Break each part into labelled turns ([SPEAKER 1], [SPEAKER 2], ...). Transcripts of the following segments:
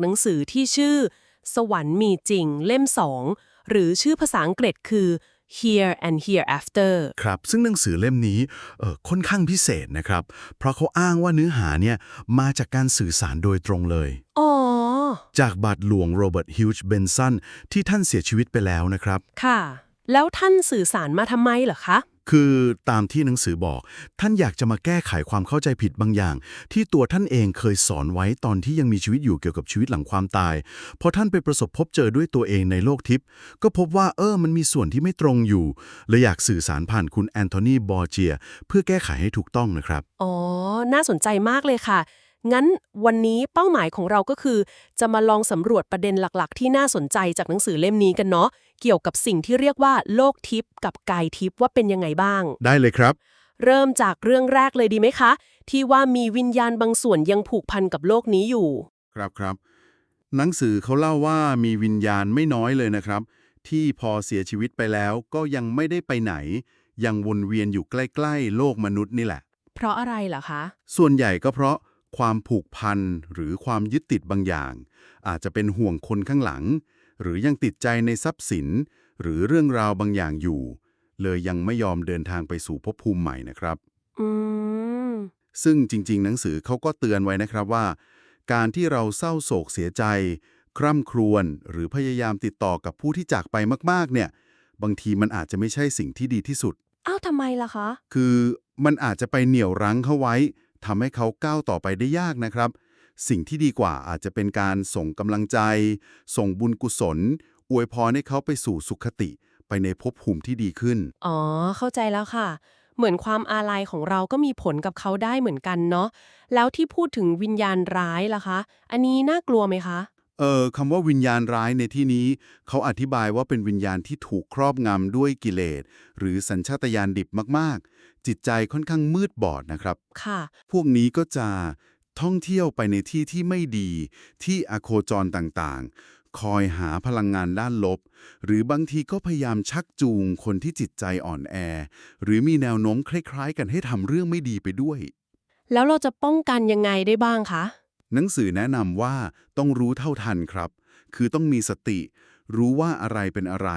[SPEAKER 1] หนังสือที่ชื่อ สวรรค์มีจริงเล่มสองหรือชื่อภาษาอังกฤษคือ Here and Hereafter
[SPEAKER 2] ครับ ซึ่งหนังสือเล่มนี้เอ่อค่อนข้างพิเศษนะครับ เพราะเขาอ้างว่าเนื้อหาเนี่ยมาจากการสื่อสารโดยตรงเลย
[SPEAKER 1] อ๋อ
[SPEAKER 2] จากบาทหลวงโรเบิร์ตฮิวจ์เบนสันที่ท่านเสียชีวิตไปแล้วนะครับ
[SPEAKER 1] ค่ะ แล้วท่านสื่อสารมาทำไมเหรอคะ
[SPEAKER 2] คือตามที่หนังสือบอก ท่านอยากจะมาแก้ไขความเข้าใจผิดบางอย่าง ที่ตัวท่านเองเคยสอนไว้ตอนที่ยังมีชีวิตอยู่เกี่ยวกับชีวิตหลังความตายพอท่านไปประสบพบเจอด้วยตัวเองในโลกทิพย์ก็พบว่าเออมันมีส่วนที่ไม่ตรงอยู่เลยอยากสื่อสารผ่านคุณแอนโทนีบอร์เจียเพื่อแก้ไขให้ถูกต้องนะครับ
[SPEAKER 1] อ๋อน่าสนใจมากเลยค่ะงั้นวันนี้เป้าหมายของเราก็คือ จะมาลองสำรวจประเด็นหลักๆ ที่น่าสนใจจากหนังสือเล่มนี้กันเนาะ เกี่ยวกับสิ่งที่เรียกว่าโลกทิพย์กับกายทิพย์ว่าเป็นยังไงบ้าง
[SPEAKER 2] ได้เลยครับ
[SPEAKER 1] เริ่มจากเรื่องแรกเลยดีไหมคะ ที่ว่ามีวิญญาณบางส่วนยังผูกพันกับโลกนี้อยู่
[SPEAKER 2] ครับครับ หนังสือเขาเล่าว่ามีวิญญาณไม่น้อยเลยนะครับ ที่พอเสียชีวิตไปแล้วก็ยังไม่ได้ไปไหน ยังวนเวียนอยู่ใกล้ๆ โลกมนุษย์นี่แหละ
[SPEAKER 1] เพราะอะไรเหรอคะ
[SPEAKER 2] ส่วนใหญ่ก็เพราะความผูกพันหรือความยึดติดบางอย่าง อาจจะเป็นห่วงคนข้างหลัง หรือยังติดใจในทรัพย์สิน หรือเรื่องราวบางอย่างอยู่ เลยยังไม่ยอมเดินทางไปสู่ภพภูมิใหม่นะครับ
[SPEAKER 1] อืม
[SPEAKER 2] ซึ่งจริง ๆ หนังสือเขาก็เตือนไว้นะครับว่า การที่เราเศร้าโศกเสียใจ คร่ำครวญหรือพยายามติดต่อกับผู้ที่จากไปมาก ๆ เนี่ย บางทีมันอาจจะไม่ใช่สิ่งที่ดีที่สุด
[SPEAKER 1] อ้าวทำไมล่ะคะ
[SPEAKER 2] คือมันอาจจะไปเหนี่ยวรั้งเขาไว้ทำให้เขาก้าวต่อไปได้ยากนะครับ สิ่งที่ดีกว่าอาจจะเป็นการส่งกำลังใจ ส่งบุญกุศล อวยพรให้เขาไปสู่สุขติ ไปในภพภูมิที่ดีขึ้น
[SPEAKER 1] อ๋อ เข้าใจแล้วค่ะ เหมือนความอาลัยของเราก็มีผลกับเขาได้เหมือนกันเนาะ แล้วที่พูดถึงวิญญาณร้ายล่ะคะ อันนี้น่ากลัวไหมคะ
[SPEAKER 2] เอ่อคำว่าวิญญาณร้ายในที่นี้ เขาอธิบายว่าเป็นวิญญาณที่ถูกครอบงำด้วยกิเลส หรือสัญชาตญาณดิบมากๆ จิตใจค่อนข้างมืดบอดนะครับ
[SPEAKER 1] ค่ะ
[SPEAKER 2] พวกนี้ก็จะ ท่องเที่ยวไปในที่ที่ไม่ดี ที่อโคจรต่างๆ คอยหาพลังงานด้านลบ หรือบางทีก็พยายามชักจูงคนที่จิตใจอ่อนแอ หรือมีแนวโน้มคล้ายๆ กันให้ทำเรื่องไม่ดีไปด้วย
[SPEAKER 1] แล้วเราจะป้องกันยังไงได้บ้างคะ
[SPEAKER 2] หนังสือแนะนำว่าต้องรู้เท่าทันครับ คือต้องมีสติ รู้ว่าอะไรเป็นอะไร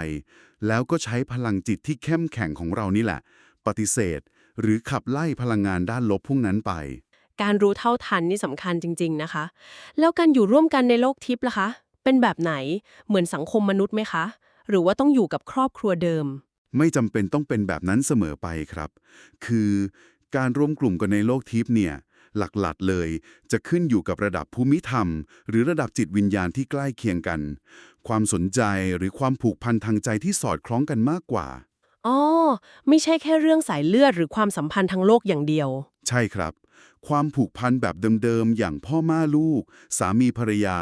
[SPEAKER 2] แล้วก็ใช้พลังจิตที่เข้มแข็งของเรานี่แหละ ปฏิเสธ หรือขับไล่พลังงานด้านลบพวกนั้นไป
[SPEAKER 1] การรู้เท่าทันนี่สำคัญจริง ๆนะคะ แล้วการอยู่ร่วมกันในโลกทิพย์ล่ะคะ เป็นแบบไหนเหมือนสังคมมนุษย์ไหมคะ หรือว่าต้องอยู่กับครอบครัวเดิม
[SPEAKER 2] ไม่จำเป็นต้องเป็นแบบนั้นเสมอไปครับ คือการรวมกลุ่มกันในโลกทิพย์เนี่ยหลักๆ เลย จะขึ้นอยู่กับระดับภูมิธรรม หรือระดับจิตวิญญาณที่ใกล้เคียงกัน ความสนใจหรือความผูกพันทางใจที่สอดคล้องกันมากกว่า
[SPEAKER 1] อ๋อ ไม่ใช่แค่เรื่องสายเลือดหรือความสัมพันธ์ทางโลกอย่างเดียว
[SPEAKER 2] ใช่ครับ ความผูกพันแบบเดิมๆ อย่างพ่อม่าลูก สามีภรรยา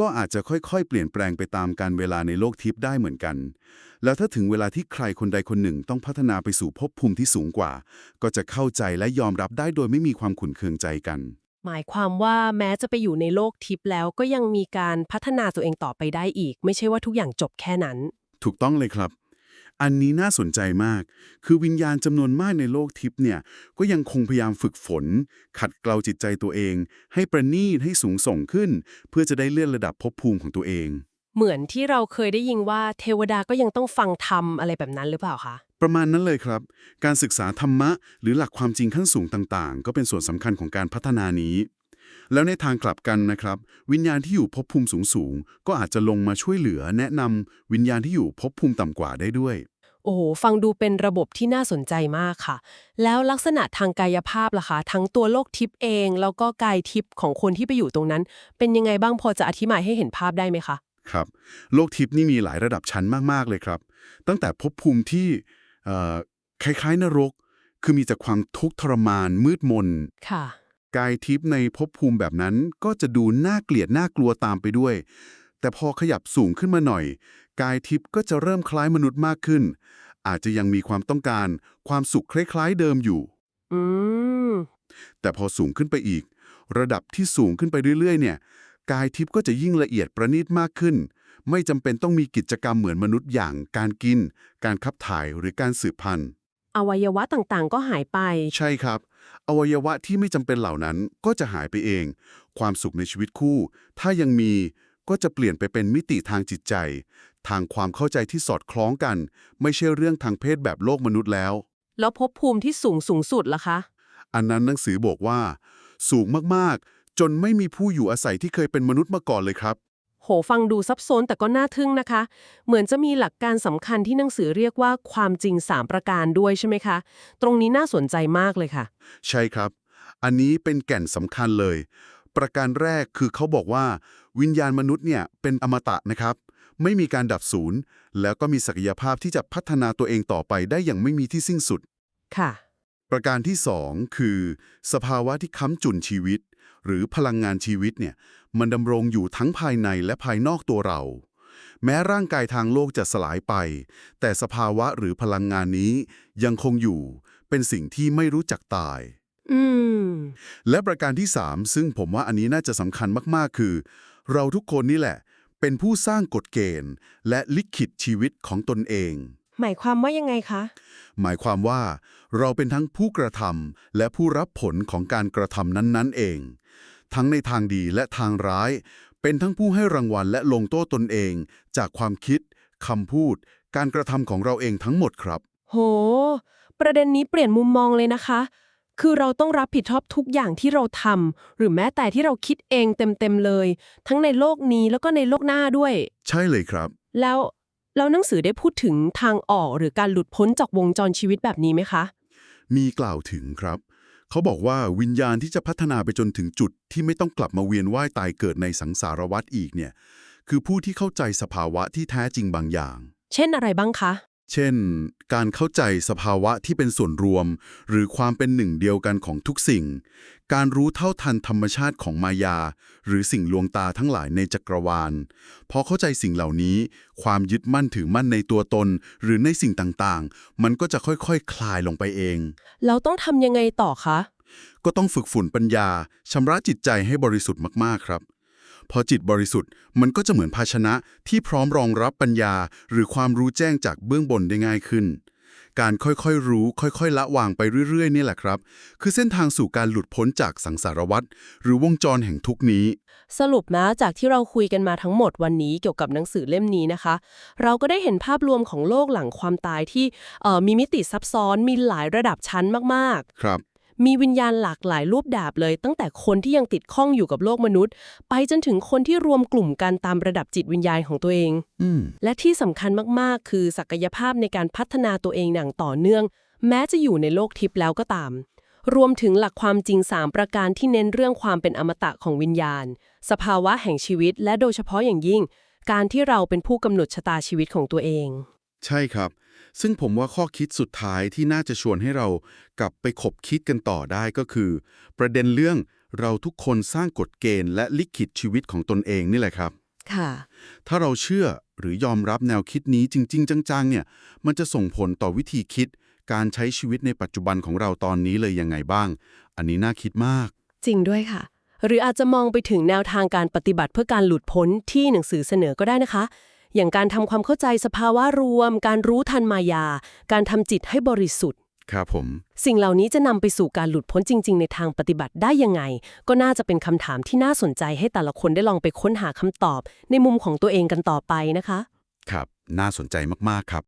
[SPEAKER 2] ก็อาจจะค่อยๆ เปลี่ยนแปลงไปตามการเวลาในโลกทิพย์ได้เหมือนกัน แล้วถ้าถึงเวลาที่ใครคนใดคนหนึ่งต้องพัฒนาไปสู่ภพภูมิที่สูงกว่า ก็จะเข้าใจและยอมรับได้โดยไม่มีความขุ่นเคืองใจกัน
[SPEAKER 1] หมายความว่าแม้จะไปอยู่ในโลกทิพย์แล้วก็ยังมีการพัฒนาตัวเองต่อไปได้อีก ไม่ใช่ว่าทุกอย่างจบแค่นั้น
[SPEAKER 2] ถูกต้องเลยครับ อันนี้น่าสนใจมาก คือวิญญาณจำนวนมากในโลกทิพย์เนี่ย ก็ยังคงพยายามฝึกฝน ขัดเกลาจิตใจตัวเอง ให้ประณีตให้สูงส่งขึ้น เพื่อจะได้เลื่อนระดับภพภูมิของตัวเอง
[SPEAKER 1] เหมือนที่เราเคยได้ยินว่าเทวดาก็ยังต้องฟังธรรมอะไรแบบนั้นหรือเปล่าคะ
[SPEAKER 2] ประมาณนั้นเลยครับ การศึกษาธรรมะ หรือหลักความจริงขั้นสูงต่างๆ ก็เป็นส่วนสำคัญของการพัฒนานี้ แล้วในทางกลับกันนะครับ วิญญาณที่อยู่ภพภูมิสูงๆ ก็อาจจะลงมาช่วยเหลือแนะนำวิญญาณที่อยู่ภพภูมิต่ำกว่าได้ด้วย
[SPEAKER 1] โอ้โห ฟังดูเป็นระบบที่น่าสนใจมากค่ะ แล้วลักษณะทางกายภาพล่ะคะ ทั้งตัวโลกทิพย์เอง แล้วก็กายทิพย์ของคนที่ไปอยู่ตรงนั้น เป็นยังไงบ้างพอจะอธิบายให้เห็นภาพได้ไหมคะ
[SPEAKER 2] ครับโลกทิพย์นี่มีหลายระดับชั้นมากๆเลยครับ ตั้งแต่ภพภูมิที่เอ่อคล้ายๆนรก คือมีแต่ความทุกข์ทรมานมืดมน
[SPEAKER 1] ค่ะ
[SPEAKER 2] กายทิพย์ในภพภูมิแบบนั้นก็จะดูน่าเกลียดน่ากลัวตามไปด้วย แต่พอขยับสูงขึ้นมาหน่อย กายทิพย์ก็จะเริ่มคล้ายมนุษย์มากขึ้น อาจจะยังมีความต้องการ ความสุขคล้ายๆเดิมอยู่
[SPEAKER 1] อืม
[SPEAKER 2] แต่พอสูงขึ้นไปอีก ระดับที่สูงขึ้นไปเรื่อยๆ เนี่ย กายทิพย์ก็จะยิ่งละเอียดประณีตมากขึ้น ไม่จำเป็นต้องมีกิจกรรมเหมือนมนุษย์อย่าง การกิน การขับถ่ายหรือการสืบพันธุ์
[SPEAKER 1] อวัยวะต่างๆ ก็หายไป
[SPEAKER 2] ใช่ครับ อวัยวะที่ไม่จำเป็นเหล่านั้นก็จะหายไปเอง ความสุขในชีวิตคู่ ถ้ายังมีก็จะเปลี่ยนไปเป็นมิติทางจิตใจ ทางความเข้าใจที่สอดคล้องกัน ไม่ใช่เรื่องทางเพศแบบโลกมนุษย์แล้ว
[SPEAKER 1] แล้วภพภูมิที่สูงสูงสุดล่ะคะ
[SPEAKER 2] อันนั้นหนังสือบอกว่า สูงมากๆ จนไม่มีผู้อยู่อาศัยที่เคยเป็นมนุษย์มาก่อนเลยครับ
[SPEAKER 1] โหฟังดูซับซ้อนแต่ก็น่าทึ่งนะคะ เหมือนจะมีหลักการสำคัญที่หนังสือเรียกว่าความจริง 3 ประการด้วยใช่ไหมคะ ตรงนี้น่าสนใจมากเลยค่ะ
[SPEAKER 2] ใช่ครับ อันนี้เป็นแก่นสำคัญเลย ประการแรกคือเขาบอกว่า วิญญาณมนุษย์เนี่ยเป็นอมตะนะครับ ไม่มีการดับสูญแล้วก็มีศักยภาพที่จะพัฒนาตัวเองต่อไปได้อย่างไม่มีที่สิ้นสุด
[SPEAKER 1] ค่ะ
[SPEAKER 2] ประการที่ 2 คือ สภาวะที่ค้ำจุนชีวิต หรือพลังงานชีวิตเนี่ยมันดำรงอยู่ทั้งภายในและภายนอกตัวเรา แม้ร่างกายทางโลกจะสลายไป แต่สภาวะหรือพลังงานนี้ยังคงอยู่ เป็นสิ่งที่ไม่รู้จักตาย
[SPEAKER 1] อืม
[SPEAKER 2] และประการที่ 3 ซึ่งผมว่าอันนี้น่าจะสำคัญมากๆ คือ เราทุกคนนี่แหละ เป็นผู้สร้างกฎเกณฑ์ และลิขิตชีวิตของตนเอง
[SPEAKER 1] หมายความว่ายังไงคะ
[SPEAKER 2] หมายความว่าเราเป็นทั้งผู้กระทำและผู้รับผลของการกระทำนั้นๆเอง ทั้งในทางดีและทางร้าย เป็นทั้งผู้ให้รางวัลและลงโทษตนเอง จากความคิดคำพูด การกระทำของเราเองทั้งหมดครับ
[SPEAKER 1] โห ประเด็นนี้เปลี่ยนมุมมองเลยนะคะ คือเราต้องรับผิดชอบทุกอย่างที่เราทำหรือแม้แต่ที่เราคิดเองเต็มๆเลย ทั้งในโลกนี้แล้วก็ในโลกหน้าด้วย
[SPEAKER 2] ใช่เลยครับ
[SPEAKER 1] แล้วแล้วหนังสือได้พูดถึงทางออกหรือการหลุดพ้นจากวงจรชีวิตแบบนี้ไหมคะ
[SPEAKER 2] มีกล่าวถึงครับ เขาบอกว่าวิญญาณที่จะพัฒนาไปจนถึงจุดที่ไม่ต้องกลับมาเวียนว่ายตายเกิดในสังสารวัฏอีกเนี่ยคือผู้ที่เข้าใจสภาวะที่แท้จริงบางอย่าง
[SPEAKER 1] เช่นอะไรบ้างคะ
[SPEAKER 2] เช่น การเข้าใจสภาวะที่เป็นส่วนรวม หรือความเป็นหนึ่งเดียวกันของทุกสิ่ง การรู้เท่าทันธรรมชาติของมายา หรือสิ่งลวงตาทั้งหลายในจักรวาล พอเข้าใจสิ่งเหล่านี้ ความยึดมั่นถือมั่นในตัวตน หรือในสิ่งต่างๆ มันก็จะค่อยๆคคลายลงไปเอง
[SPEAKER 1] เราต้องทำยังไงต่อคะ
[SPEAKER 2] ก็ต้องฝึกฝนปัญญาชำระจิตใจให้บริสุทธิ์มากๆครับ พอจิตบริสุทธิ์มันก็จะเหมือนภาชนะที่พร้อมรองรับปัญญา หรือความรู้แจ้งจากเบื้องบนได้ง่ายขึ้น การค่อยๆรู้ ค่อยๆ ละวางไปเรื่อยๆ นี่แหละครับ คือเส้นทางสู่การหลุดพ้นจากสังสารวัฏหรือวงจรแห่งทุกข์นี้
[SPEAKER 1] สรุปนะจากที่เราคุยกันมาทั้งหมดวันนี้เกี่ยวกับหนังสือเล่มนี้นะคะ เราก็ได้เห็นภาพรวมของโลกหลังความตายที่เอ่อมีมิติซับซ้อนมีหลายระดับชั้นมาก
[SPEAKER 2] ครับ
[SPEAKER 1] ๆ มีวิญญาณหลากหลายรูปแบบเลย ตั้งแต่คนที่ยังติดข้องอยู่กับโลกมนุษย์ ไปจนถึงคนที่รวมกลุ่มกันตามระดับจิตวิญญาณของตัวเอง
[SPEAKER 2] อ
[SPEAKER 1] และที่สำคัญมากๆ คือศักยภาพในการพัฒนาตัวเองอย่างต่อเนื่อง แม้จะอยู่ในโลกทิพย์แล้วก็ตาม รวมถึงหลักความจริง 3 ประการที่เน้นเรื่องความเป็นอมตะของวิญญาณ สภาวะแห่งชีวิต และโดยเฉพาะอย่างยิ่ง การที่เราเป็นผู้กำหนดชะตาชีวิตของตัวเอง
[SPEAKER 2] ใช่ครับ ซึ่งผมว่าข้อคิดสุดท้ายที่น่าจะชวนให้เรากลับไปขบคิดกันต่อได้ก็คือ ประเด็นเรื่องเราทุกคนสร้างกฎเกณฑ์และลิขิตชีวิตของตนเองนี่แหละครับ
[SPEAKER 1] ค่ะ
[SPEAKER 2] ถ้าเราเชื่อหรือยอมรับแนวคิดนี้จริง ๆ จังๆ เนี่ย มันจะส่งผลต่อวิธีคิด การใช้ชีวิตในปัจจุบันของเราตอนนี้เลยยังไงบ้าง อันนี้น่าคิดมาก
[SPEAKER 1] จริงด้วยค่ะ หรืออาจจะมองไปถึงแนวทางการปฏิบัติเพื่อการหลุดพ้นที่หนังสือเสนอก็ได้นะคะ อย่างการทำความเข้าใจสภาวะรวม การรู้ทันมายา การทำจิตให้บริสุทธิ์
[SPEAKER 2] ครับผม
[SPEAKER 1] สิ่งเหล่านี้จะนำไปสู่การหลุดพ้นจริง ๆ ในทางปฏิบัติได้ยังไง ก็น่าจะเป็นคำถามที่น่าสนใจให้แต่ละคนได้ลองไปค้นหาคำตอบ ในมุมของตัวเองกันต่อไปนะคะ
[SPEAKER 2] ครับ น่าสนใจมากๆครับ